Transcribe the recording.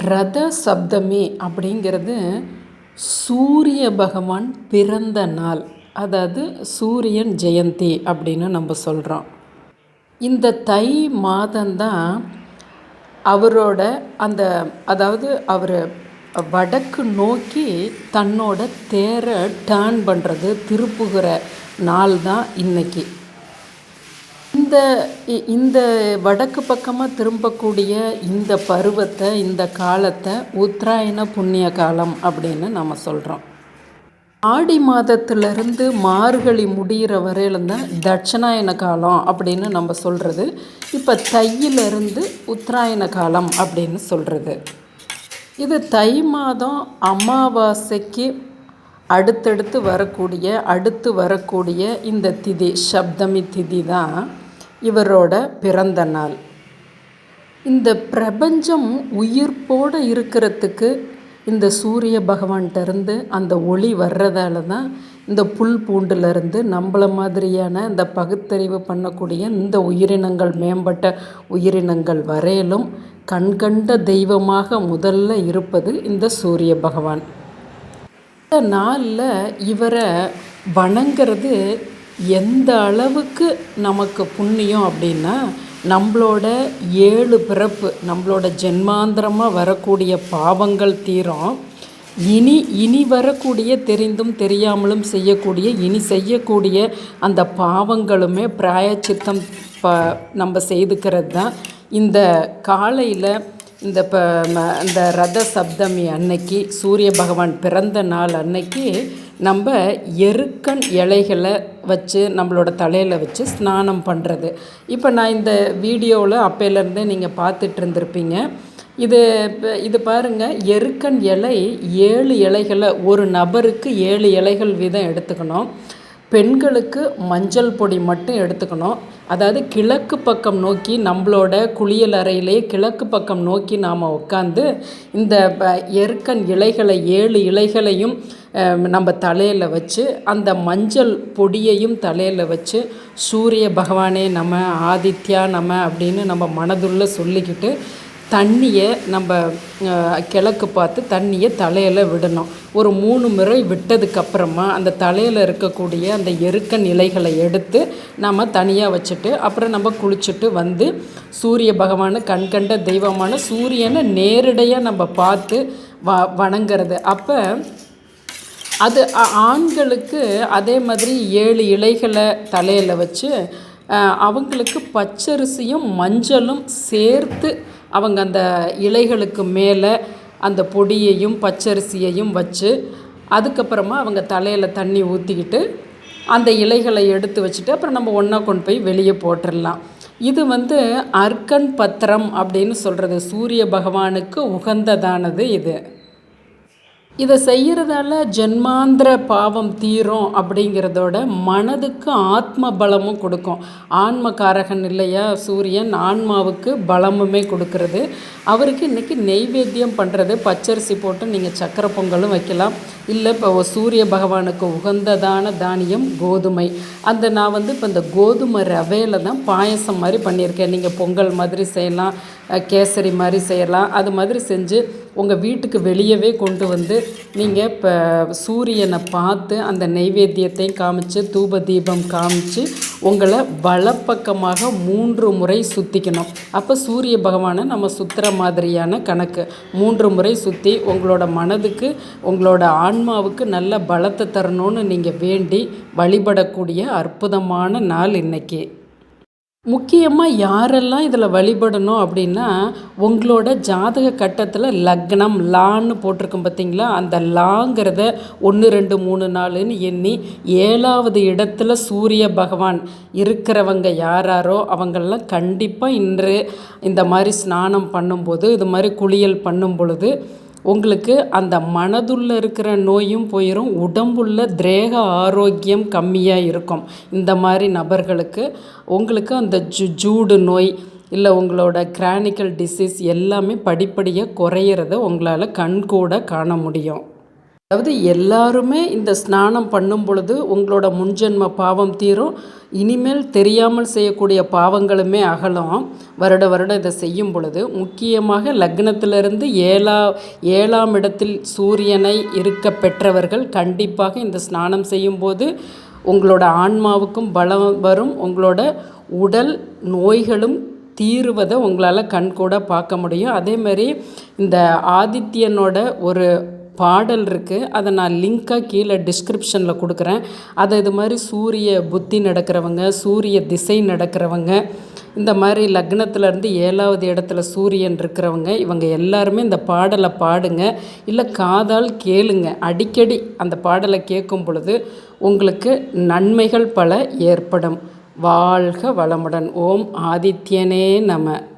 ரத சப்தமி அப்படிங்கிறது சூரிய பகவான் பிறந்த நாள் அதாவது சூரியன் ஜெயந்தி அப்படின்னு நம்ம சொல்கிறோம் இந்த தை மாதம்தான் அவரோட அந்த அதாவது அவர் வடக்கு நோக்கி தன்னோட தேரை டேர்ன் பண்ணுறது திருப்புகிற நாள் தான் இன்னைக்கு. இந்த இ- இந்த வடக்கு பக்கமாக திரும்பக்கூடிய இந்த பருவத்தை இந்த காலத்தை உத்தராயண புண்ணிய காலம் அப்படின்னு நம்ம சொல்கிறோம் ஆடி மாதத்திலிருந்து மார்கழி முடிகிற வரையிலும் தான் தட்சிணாயன காலம் அப்படின்னு நம்ம சொல்கிறது இப்போ தையிலிருந்து உத்தராயண காலம் அப்படின்னு சொல்கிறது இது தை மாதம் அமாவாசைக்கு அடுத்தடுத்து வரக்கூடிய அடுத்து வரக்கூடிய இந்த திதி சப்தமி திதி தான். இவரோட பிறந்த நாள். இந்த பிரபஞ்சம் உயிர்ப்போடு இருக்கிறதுக்கு இந்த சூரிய பகவான்கிட்டருந்து அந்த ஒளி வர்றதால தான் இந்த புல் பூண்டுலேருந்து நம்மள மாதிரியான இந்த பகுத்தறிவு பண்ணக்கூடிய இந்த உயிரினங்கள் மேம்பட்ட உயிரினங்கள் வரையிலும் கண்கண்ட தெய்வமாக முதல்ல இருப்பது இந்த சூரிய பகவான். இந்த நாளில் இவரை வணங்கிறது எந்த அளவுக்கு நமக்கு புண்ணியம் அப்படின்னா நம்மளோட ஏழு பிறப்பு நம்மளோட ஜென்மாந்திரமாக வரக்கூடிய பாவங்கள் தீரும். இனி இனி வரக்கூடிய தெரிந்தும் தெரியாமலும் செய்யக்கூடிய இனி செய்யக்கூடிய அந்த பாவங்களுமே பிராயச்சித்தம் ப நம்ம செய்துக்கிறது தான் இந்த காலையில் இந்த இப்போ இந்த ரத சப்தமி அன்னைக்கு சூரிய பகவான் பிறந்த நாள் அன்னைக்கு நம்ம எருக்கன் இலைகளை வச்சு நம்மளோட தலையில் வச்சு ஸ்நானம் பண்ணுறது இப்போ நான் இந்த வீடியோவில் அப்போலேருந்தே நீங்கள் பார்த்துட்டு இருந்திருப்பீங்க. இது இது பாருங்கள் எருக்கன் இலை ஏழு இலைகளை ஒரு நபருக்கு ஏழு இலைகள் வீதம் எடுத்துக்கணும். பெண்களுக்கு மஞ்சள் பொடி மட்டும் எடுத்துக்கணும். அதாவது கிழக்கு பக்கம் நோக்கி நம்மளோட குளியல் அறையிலே கிழக்கு பக்கம் நோக்கி நாம் உட்காந்து இந்த எருக்கன் இலைகளை ஏழு இலைகளையும் நம்ம தலையில் வச்சு அந்த மஞ்சள் பொடியையும் தலையில் வச்சு சூரிய பகவானே நம்ம ஆதித்யா நம்ம அப்படின்னு நம்ம மனதுள்ள சொல்லிக்கிட்டு தண்ணியை நம்ம கிழக்கு பார்த்து தண்ணியை தலையில் விடணும். ஒரு மூணு முறை விட்டதுக்கப்புறமா அந்த தலையில் இருக்கக்கூடிய அந்த எருக்கன் இலைகளை எடுத்து நம்ம தனியாக வச்சுட்டு அப்புறம் நம்ம குளிச்சுட்டு வந்து சூரிய பகவானை கண்கண்ட தெய்வமான சூரியனை நேரடியாக நம்ம பார்த்து வ வணங்குறது. அப்போ அது ஆண்களுக்கு அதே மாதிரி ஏழு இலைகளை தலையில் வச்சு அவங்களுக்கு பச்சரிசியும் மஞ்சளும் சேர்த்து அவங்க அந்த இலைகளுக்கு மேலே அந்த பொடியையும் பச்சரிசியையும் வச்சு அதுக்கப்புறமா அவங்க தலையில் தண்ணி ஊற்றிக்கிட்டு அந்த இலைகளை எடுத்து வச்சுட்டு அப்புறம் நம்ம ஒன்றா கொண்டு போய் வெளியே போட்டுடலாம். இது வந்து அர்க்கன் பத்திரம் அப்படின்னு சொல்கிறது சூரிய பகவானுக்கு உகந்ததானது இது. இதை செய்கிறதால ஜென்மாந்திர பாவம் தீரும் அப்படிங்கிறதோட மனதுக்கு ஆத்ம பலமும் கொடுக்கும். ஆன்மகாரகன் இல்லையா? சூரியன் ஆன்மாவுக்கு பலமுமே கொடுக்கறது. அவருக்கு இன்றைக்கி நெய்வேத்தியம் பண்ணுறது பச்சரிசி போட்டு நீங்கள் சக்கரை பொங்கலும் வைக்கலாம். இல்லை இப்போ சூரிய பகவானுக்கு உகந்ததான தானியம் கோதுமை. அந்த நான் வந்து இப்போ இந்த கோதுமை ரவையில் தான் பாயசம் மாதிரி பண்ணியிருக்கேன். நீங்கள் பொங்கல் மாதிரி செய்யலாம். கேசரி மாதிரி செய்யலாம். அது மாதிரி செஞ்சு உங்கள் வீட்டுக்கு வெளியவே கொண்டு வந்து நீங்கள் இப்போ சூரியனை பார்த்து அந்த நெய்வேத்தியத்தையும் காமிச்சு தூப தீபம் காமிச்சு உங்களை வலப்பக்கமாக மூன்று முறை சுற்றிக்கணும் அப்போ சூரிய பகவானை நம்ம சுற்றுற மாதிரியான கணக்கு. மூன்று முறை சுற்றி உங்களோட மனதுக்கு உங்களோட ஆன்மாவுக்கு நல்ல பலத்தை தரணும்னு நீங்கள் வேண்டி வழிபடக்கூடிய அற்புதமான நாள் இன்னைக்கு. முக்கியமாக யாரெல்லாம் இதில் வழிபடணும் அப்படின்னா உங்களோட ஜாதக கட்டத்தில் லக்னம் லான்னு போட்டிருக்கும் பார்த்தீங்களா அந்த லாங்கிறத ஒன்று ரெண்டு மூணு நாலுன்னு எண்ணி ஏழாவது இடத்துல சூரிய பகவான் இருக்கிறவங்க யாராரோ அவங்கெல்லாம் கண்டிப்பாக இன்று இந்த மாதிரி ஸ்நானம் பண்ணும்போது இது மாதிரி குளியல் பண்ணும் பொழுது உங்களுக்கு அந்த மனதுள்ள இருக்கிற நோயும் போயிடும் உடம்புள்ள திரேக ஆரோக்கியம் கம்மியாக இருக்கும். இந்த மாதிரி நபர்களுக்கு உங்களுக்கு அந்த ஜூ ஜூடு நோய் இல்லை உங்களோட கிரானிக்கல் டிசீஸ் எல்லாமே படிப்படியாக குறையிறத உங்களால் கண்கூட காண முடியும். அதாவது எல்லாருமே இந்த ஸ்நானம் பண்ணும் பொழுது உங்களோட முன்ஜென்ம பாவம் தீரும். இனிமேல் தெரியாமல் செய்யக்கூடிய பாவங்களுமே அகலம். வருட வருடம் இதை செய்யும் பொழுது முக்கியமாக லக்னத்திலிருந்து ஏழா ஏழாம் இடத்தில் சூரியனை இருக்க பெற்றவர்கள் கண்டிப்பாக இந்த ஸ்நானம் செய்யும்போது உங்களோட ஆன்மாவுக்கும் பலம் வரும். உங்களோட உடல் நோய்களும் தீருவதை உங்களால் கண்கூட பார்க்க முடியும். அதேமாரி இந்த ஆதித்யனோட ஒரு பாடல் இருக்குது அதை நான் லிங்க்காக கீழே டிஸ்கிரிப்ஷனில் கொடுக்குறேன். அதை இது மாதிரி சூரிய புத்தி நடக்கிறவங்க சூரிய திசை நடக்கிறவங்க இந்த மாதிரி லக்னத்துலேருந்து ஏழாவது இடத்துல சூரியன் இருக்கிறவங்க இவங்க எல்லாருமே இந்த பாடலை பாடுங்க. இல்லை காதால் கேளுங்க. அடிக்கடி அந்த பாடலை கேட்கும் பொழுது உங்களுக்கு நன்மைகள் பல ஏற்படும். வாழ்க வளமுடன். ஓம் ஆதித்யனே நம.